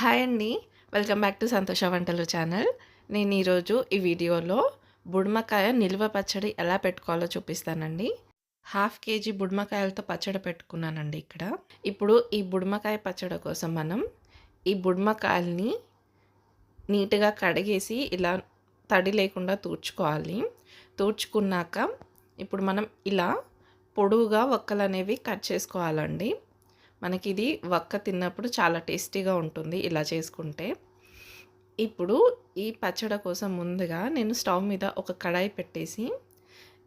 Hi అండి. Welcome back to సంతోష వంటలు ఛానల్. నేను ఈరోజు ఈ వీడియోలో బుడమకాయ నిల్వ పచ్చడి ఎలా పెట్టుకోవాలో చూపిస్తానండి. హాఫ్ కేజీ బుడమకాయలతో పచ్చడి పెట్టుకున్నానండి ఇక్కడ. ఇప్పుడు ఈ బుడమకాయ పచ్చడి కోసం మనం ఈ బుడమకాయల్ని నీట్గా కడిగేసి ఇలా తడి లేకుండా తూర్చుకోవాలి. తూర్చుకున్నాక ఇప్పుడు మనం ఇలా పొడువుగా ఒక్కలు అనేవి కట్ చేసుకోవాలండి. మనకి ఇది వక్క తిన్నప్పుడు చాలా టేస్టీగా ఉంటుంది ఇలా చేసుకుంటే. ఇప్పుడు ఈ పచ్చడి కోసం ముందుగా నేను స్టవ్ మీద ఒక కడాయి పెట్టేసి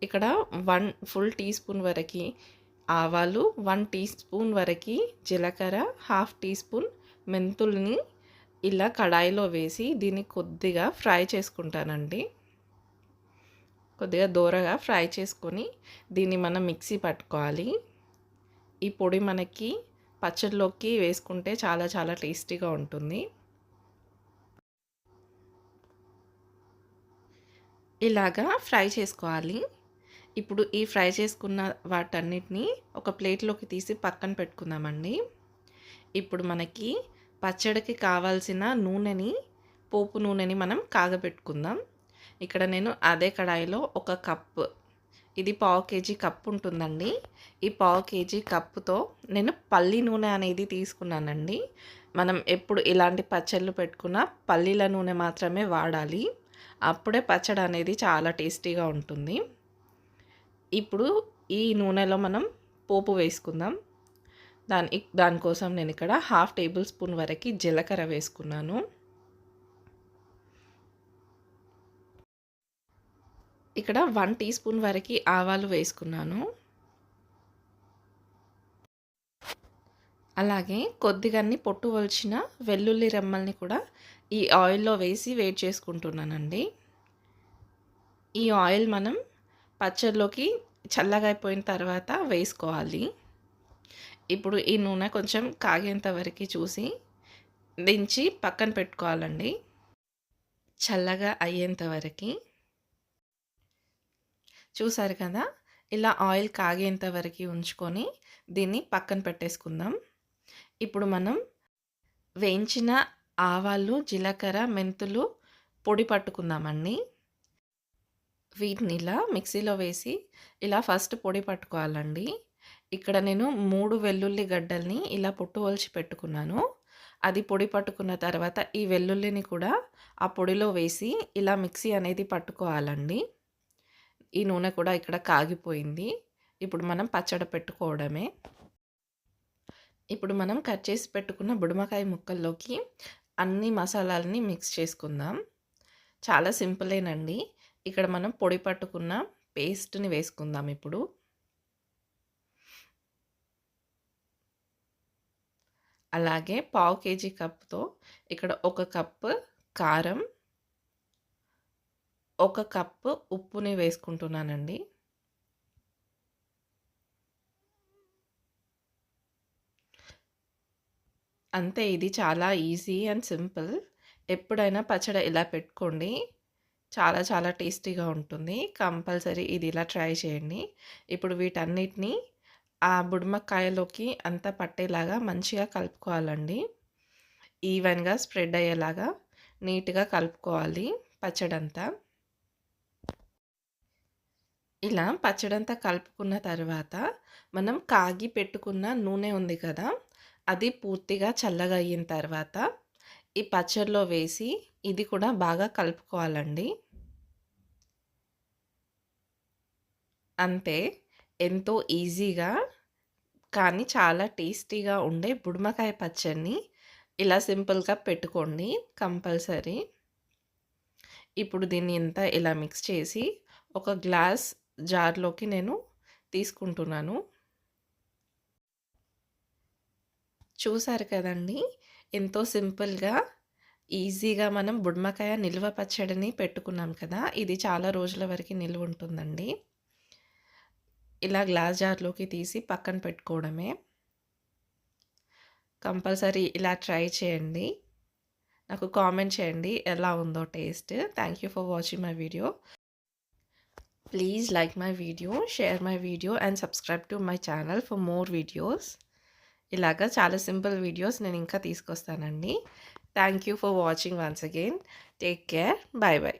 ఇక్కడ వన్ ఫుల్ టీ స్పూన్ వరకు ఆవాలు వన్ టీ స్పూన్ వరకు జీలకర్ర హాఫ్ టీ స్పూన్ మెంతుల్ని ఇలా కడాయిలో వేసి దీన్ని కొద్దిగా ఫ్రై చేసుకుంటానండి. కొద్దిగా దూరగా ఫ్రై చేసుకొని దీన్ని మనం మిక్సీ పట్టుకోవాలి. ఈ పొడి మనకి పచ్చడిలోకి వేసుకుంటే చాలా చాలా టేస్టీగా ఉంటుంది. ఇలాగా ఫ్రై చేసుకోవాలి. ఇప్పుడు ఈ ఫ్రై చేసుకున్న వాటన్నిటిని ఒక ప్లేట్లోకి తీసి పక్కన పెట్టుకుందామండి. ఇప్పుడు మనకి పచ్చడికి కావాల్సిన నూనెని పోపు నూనెని మనం కాగబెట్టుకుందాం. ఇక్కడ నేను అదే కడాయిలో ఒక కప్ ఇది పావు కేజీ కప్పు ఉంటుందండి. ఈ పావు కేజీ కప్పుతో నేను పల్లి నూనె అనేది తీసుకున్నానండి. మనం ఎప్పుడు ఇలాంటి పచ్చళ్ళు పెట్టుకున్న పల్లీల నూనె మాత్రమే వాడాలి. అప్పుడే పచ్చడి అనేది చాలా టేస్టీగా ఉంటుంది. ఇప్పుడు ఈ నూనెలో మనం పోపు వేసుకుందాం. దాని దానికోసం నేను ఇక్కడ హాఫ్ టేబుల్ స్పూన్ వరకు జీలకర్ర వేసుకున్నాను. ఇక్కడ వన్ టీ స్పూన్ వరకు ఆవాలు వేసుకున్నాను. అలాగే కొద్దిగాన్ని పొట్టు వలిచిన వెల్లుల్లి రెమ్మల్ని కూడా ఈ ఆయిల్లో వేసి వేడి చేసుకుంటున్నానండి. ఈ ఆయిల్ మనం పచ్చడిలోకి చల్లగా అయిపోయిన తర్వాత వేసుకోవాలి. ఇప్పుడు ఈ నూనె కొంచెం కాగేంత వరకు చూసి దించి పక్కన పెట్టుకోవాలండి. చల్లగా అయ్యేంత వరకు చూసారు కదా? ఇలా ఆయిల్ కాగేంత వరకు ఉంచుకొని దీన్ని పక్కన పెట్టేసుకుందాం. ఇప్పుడు మనం వేయించిన ఆవాలు జీలకర్ర మెంతులు పొడి పట్టుకుందామండి. వీటిని ఇలా మిక్సీలో వేసి ఇలా ఫస్ట్ పొడి పట్టుకోవాలండి. ఇక్కడ నేను మూడు వెల్లుల్లి గడ్డల్ని ఇలా పొట్టు వలిచి పెట్టుకున్నాను. అది పొడి పట్టుకున్న తర్వాత ఈ వెల్లుల్లిని కూడా ఆ పొడిలో వేసి ఇలా మిక్సీ అనేది పట్టుకోవాలండి. ఈ నూనె కూడా ఇక్కడ కాగిపోయింది. ఇప్పుడు మనం పచ్చడి పెట్టుకోవడమే. ఇప్పుడు మనం కట్ చేసి పెట్టుకున్న బుడమకాయ ముక్కల్లోకి అన్ని మసాలాలని మిక్స్ చేసుకుందాం. చాలా సింపులేనండి. ఇక్కడ మనం పొడి పట్టుకున్న పేస్ట్ని వేసుకుందాం ఇప్పుడు. అలాగే పావు కేజీ కప్తో ఇక్కడ ఒక కప్పు కారం ఒక కప్పు ఉప్పుని వేసుకుంటున్నానండి. అంతే ఇది చాలా ఈజీ అండ్ సింపుల్. ఎప్పుడైనా పచ్చడి ఇలా పెట్టుకోండి. చాలా చాలా టేస్టీగా ఉంటుంది. కంపల్సరీ ఇది ఇలా ట్రై చేయండి. ఇప్పుడు వీటన్నిటిని ఆ బుడమకాయలోకి అంతా పట్టేలాగా మంచిగా కలుపుకోవాలండి. ఈవెన్గా స్ప్రెడ్ అయ్యేలాగా నీట్గా కలుపుకోవాలి పచ్చడంతా. ఇలా పచ్చడంతా కలుపుకున్న తర్వాత మనం కాగి పెట్టుకున్న నూనె ఉంది కదా అది పూర్తిగా చల్లగా అయిన తర్వాత ఈ పచ్చడిలో వేసి ఇది కూడా బాగా కలుపుకోవాలండి. అంతే ఎంతో ఈజీగా కానీ చాలా టేస్టీగా ఉండే బుడమకాయ పచ్చడిని ఇలా సింపుల్గా పెట్టుకోండి కంపల్సరీ. ఇప్పుడు దీన్ని ఇంత ఇలా మిక్స్ చేసి ఒక గ్లాస్ జార్లోకి నేను తీసుకుంటున్నాను. చూసారు కదండి! ఎంతో సింపుల్గా ఈజీగా మనం బుడ్మకాయ నిల్వ పచ్చడిని పెట్టుకున్నాం కదా! ఇది చాలా రోజుల వరకు నిల్వ ఉంటుందండి. ఇలా గ్లాస్ జార్లోకి తీసి పక్కన పెట్టుకోవడమే. కంపల్సరీ ఇలా ట్రై చేయండి. నాకు కామెంట్ చేయండి ఎలా ఉందో taste. Thank you for watching my video. Please like my video share my video and subscribe to my channel for more videos ఇలాగా చాలా సింపుల్ వీడియోస్ నేను ఇంకా తీసుకొస్తానండి. Thank you for watching once again take care bye bye